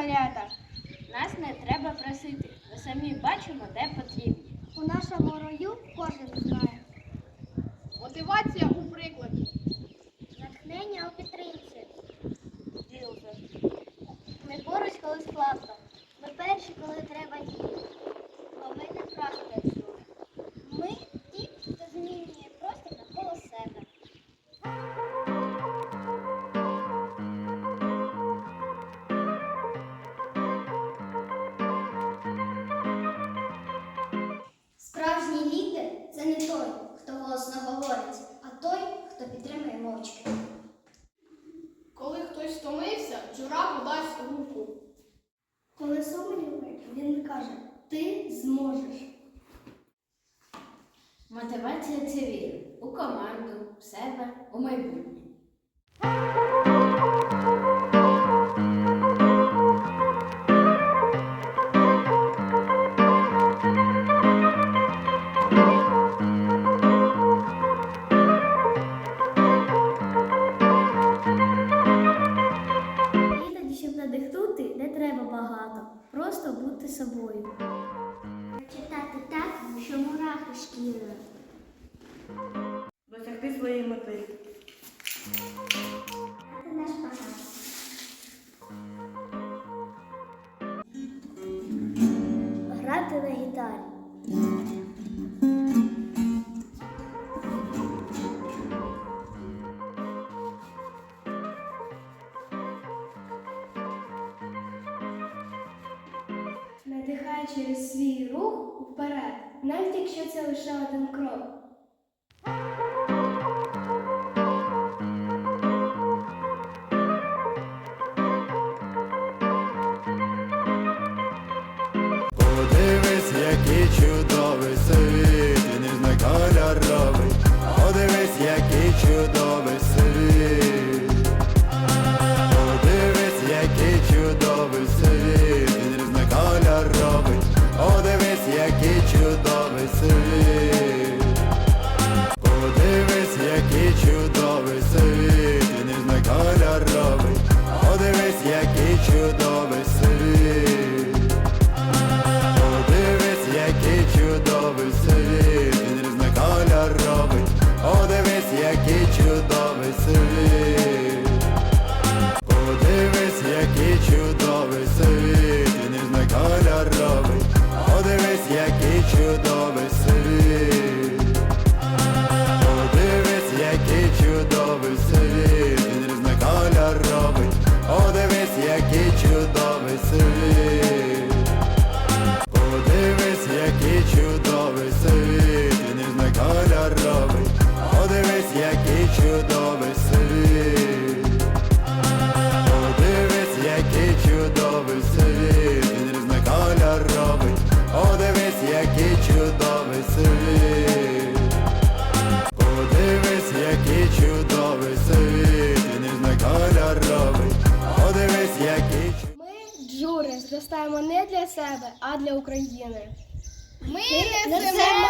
соколята. Нас не треба просити. Ми самі бачимо, де потрібні. У нашому рою кожен знає. Мотивація зможеш. Мотивація це віра у команду, в себе, у майбутнє. Іноді, щоб надихнути, не треба багато. Просто бути собою. Так, що. Досягти своєї мети. Це наш багато. Грати на гітарі. Надихає через свій рух навіть якщо це лише один крок. Чудовий світ, він різнокольоровий. Подивись, який чудовий світ. Подивись, який чудовий світ, він різнокольоровий. Подивись, який чудовий світ. Чудовий світ, він різнокольоровий. Подивись, який чудовий світ. Подивись, який чудовий світ, він різнокольоровий. Подивись, який чудовий Ми, джури, зростаємо не для себе, а для України. Ми Несемо